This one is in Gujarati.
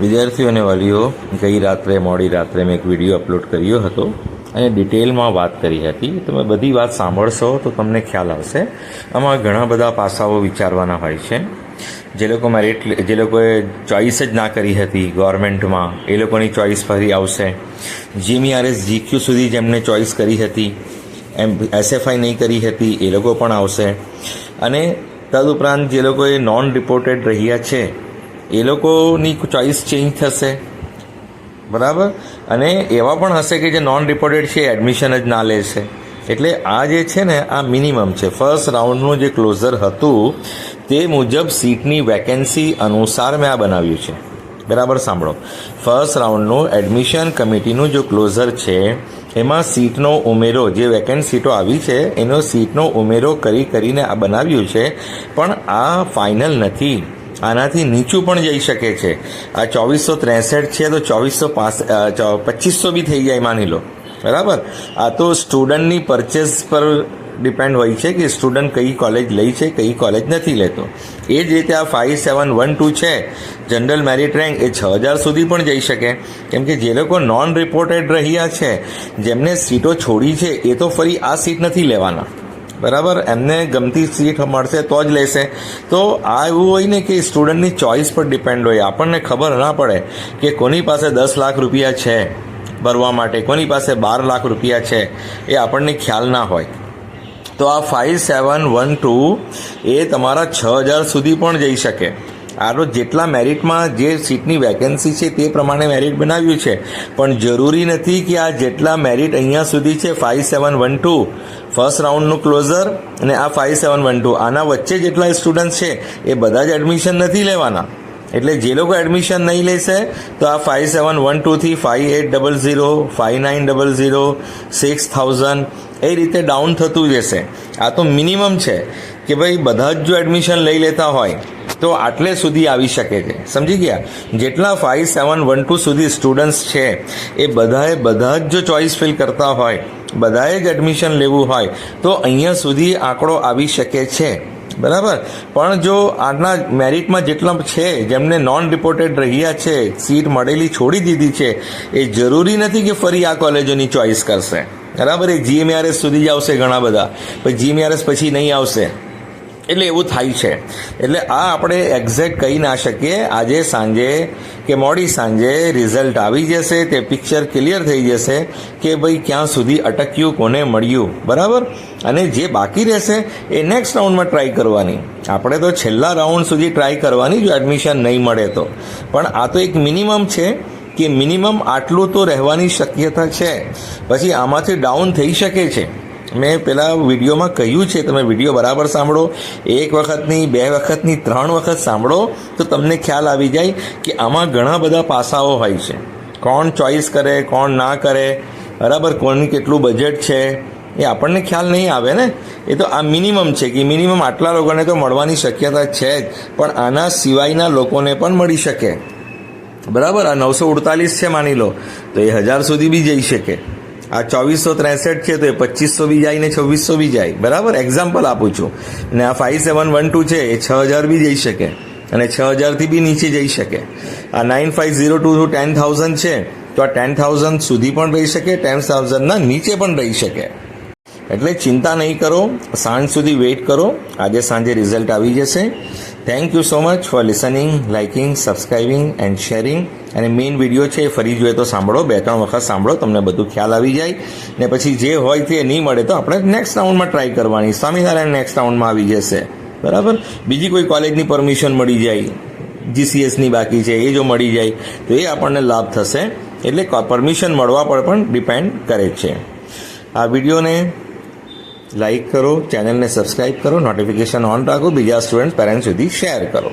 વિદ્યાર્થીઓ અને વાલીઓ, ગઈ રાત્રે, મોડી રાત્રે મેં એક વીડિયો અપલોડ કર્યો હતો અને ડિટેલમાં વાત કરી હતી. તમે બધી વાત સાંભળશો તો તમને ખ્યાલ આવશે. આમાં ઘણા બધા પાસાઓ વિચારવાના હોય છે. જે લોકો મેરિટ જે લોકોએ ચોઈસ જ ના કરી હતી ગવર્મેન્ટમાં, એ લોકોની ચોઈસ ફરી આવશે. જીમીઆરએસ જીક્યુ સુધી જેમને ચોઈસ કરી હતી, એમ, એસએફઆઈ નહીં કરી હતી, એ લોકો પણ આવશે. અને તદુપરાંત જે લોકોએ નોન રિપોર્ટેડ રહ્યા છે એ લોકોની ચોઈસ ચેન્જ થશે. બરાબર? અને એવા પણ હશે કે જે નોન રિપોર્ટેડ છે એડમિશન જ ના લેશે એટલે આ જે છે ને, આ મિનિમમ છે. ફર્સ્ટ રાઉન્ડનું જે ક્લોઝર હતું, તે મુજબ સીટની વેકેન્સી અનુસાર મેં આ બનાવ્યું છે. બરાબર સાંભળો. ફર્સ્ટ રાઉન્ડનું એડમિશન કમિટીનું જો ક્લોઝર છે, એમાં સીટનો ઉમેરો, જે વેકેન્ટ સીટો આવી છે, એનો સીટનો ઉમેરો કરી કરીને આ બનાવ્યું છે, પણ આ ફાઇનલ નથી. આનાથી નીચું પણ જઈ શકે છે. આ ચોવીસો ત્રેસઠ છે તો ચોવીસો પાસ પચીસો બી થઈ જાય માની લો. બરાબર? આ તો સ્ટુડન્ટની પરચેસ પર ડિપેન્ડ હોય છે કે સ્ટુડન્ટ કઈ કોલેજ લઈ છે, કઈ કોલેજ નથી લેતો. એ જ રીતે આ ફાઇવ સેવન વન ટુ છે, જનરલ મેરિટ રેન્ક એ છ હજાર સુધી પણ જઈ શકે. કેમ કે જે લોકો નોન રિપોર્ટેડ રહ્યા છે, જેમને સીટો છોડી છે, એ તો ફરી આ સીટ નથી લેવાના. બરાબર? એમને ગમતી સીટ મળશે તો જ લેશે. તો આ એવું હોય ને કે સ્ટુડન્ટની ચોઇસ પર ડિપેન્ડ હોય. આપણને ખબર ના પડે કે કોની પાસે દસ લાખ રૂપિયા છે ભરવા માટે, કોની પાસે બાર લાખ રૂપિયા છે એ આપણને ખ્યાલ ના હોય. તો આ ફાઇવ સેવન વન ટુ એ તમારા છ હજાર સુધી પણ જઈ શકે. આનો જેટલા મેરિટમાં જે સીટની વેકેન્સી છે તે પ્રમાણે મેરિટ બનાવ્યું છે. પણ જરૂરી નથી કે આ જેટલા મેરિટ અહીંયા સુધી છે five seven one two first રાઉન્ડનું closure અને આ ફાઇવ સેવન વન ટુ આના વચ્ચે જેટલા સ્ટુડન્ટ છે, એ બધા જ એડમિશન નથી લેવાના. એટલે જે લોકો એડમિશન નહીં લેશે, તો આ five seven one ટુથી five eight double zero five nine double zero six thousand એ રીતે ડાઉન થતું જશે. આ તો મિનિમમ છે કે ભાઈ બધા જ જો એડમિશન લઈ લેતા હોય તો આટલે સુધી આવી શકે છે. સમજી ગયા? જેટલા ફાઇવ સેવન વન ટુ સુધી સ્ટુડન્ટ્સ છે, એ બધાએ બધા જ જો ચોઇસ ફિલ કરતા હોય, બધાએ જ એડમિશન લેવું હોય, તો અહીંયા સુધી આંકડો આવી શકે છે. બરાબર? પણ જો આના મેરિટમાં જેટલા છે, જેમને નોન રિપોર્ટેડ રહ્યા છે સીટ મળેલી છોડી દીધી છે, એ જરૂરી નથી કે ફરી આ કોલેજોની ચોઇસ કરશે. બરાબર? એ જીએમઆરએસ સુધી જ આવશે ઘણા બધા. પછી જીએમઆરએસ પછી નહીં આવશે. એટલે એવું થાય છે. એટલે આ આપણે એક્ઝેક્ટ કહી ના શકીએ. આજે સાંજે કે મોડી સાંજે રિઝલ્ટ આવી જશે, તે પિક્ચર ક્લિયર થઈ જશે કે ભાઈ ક્યાં સુધી અટક્યું, કોને મળ્યું. બરાબર? અને જે બાકી રહેશે એ નેક્સ્ટ રાઉન્ડમાં ટ્રાય કરવાની. આપણે તો છેલ્લા રાઉન્ડ સુધી ટ્રાય કરવાની જો એડમિશન નહીં મળે તો. પણ આ તો એક મિનિમમ છે કે મિનિમમ આટલું તો રહેવાની શક્યતા છે. પછી આમાંથી ડાઉન થઈ શકે છે. મેં પેલા વિડીયોમાં કહ્યું છે, તમે વીડિયો બરાબર સાંભળો, એક વખતની, બે વખતની, ત્રણ વખત સાંભળો, તો તમને ખ્યાલ આવી જાય કે આમાં ઘણા બધા પાસાઓ હોય છે. કોણ ચોઈસ કરે, કોણ ના કરે, બરાબર કોણનું કેટલું બજેટ છે, એ આપણને ખ્યાલ નહીં આવે ને? એ તો આ મિનિમમ છે કે મિનિમમ આટલા લોકોને તો મળવાની શક્યતા છે જ, પણ આના સિવાયના લોકોને પણ મળી શકે. બરાબર, આ નવસો ઉડતાલીસ છે માની લો, તો એ હજાર સુધી બી જઈ શકે. આ ચોવીસો ત્રેસઠ છે તો એ પચીસો બી જાય ને છવ્વીસો બી જાય. બરાબર? એક્ઝામ્પલ આપું છું. ને આ ફાઇવ સેવન વન ટુ છે, એ છ હજાર બી જઈ શકે. અને છ હજારથી બી નીચે જઈ શકે. આ nine five zero two ten thousand છે, તો આ ટેન થાઉઝન્ડ સુધી પણ રહી શકે ટેન થાઉઝન્ડના નીચે પણ રહી શકે. એટલે ચિંતા નહીં કરો, સાંજ સુધી વેઇટ કરો. આજે સાંજે રિઝલ્ટ આવી જશે. Thank you so much for listening liking subscribing and sharing અને મેઇન વીડિયો છે એ ફરી જોઈએ તો સાંભળો, બે ત્રણ વખત સાંભળો, તમને બધું ખ્યાલ આવી જાય. ને પછી જે હોય તે નહીં મળે તો આપણે નેક્સ્ટ રાઉન્ડમાં ટ્રાય કરવાની. સ્વામિનારાયણ નેક્સ્ટ રાઉન્ડમાં આવી જશે. બરાબર? બીજી કોઈ કોલેજની પરમિશન મળી જાય જીસીએસની બાકી છે, એ જો મળી જાય, તો એ આપણને લાભ થશે. એટલે પરમિશન મળવા પર પણ ડિપેન્ડ કરે છે. આ વિડીયોને લાઈક કરો ચેનલને સબસ્ક્રાઇબ કરો નોટિફિકેશન ઓન રાખો, બીજા સ્ટુડન્ટ પેરેન્ટ્સ સુધી શેર કરો.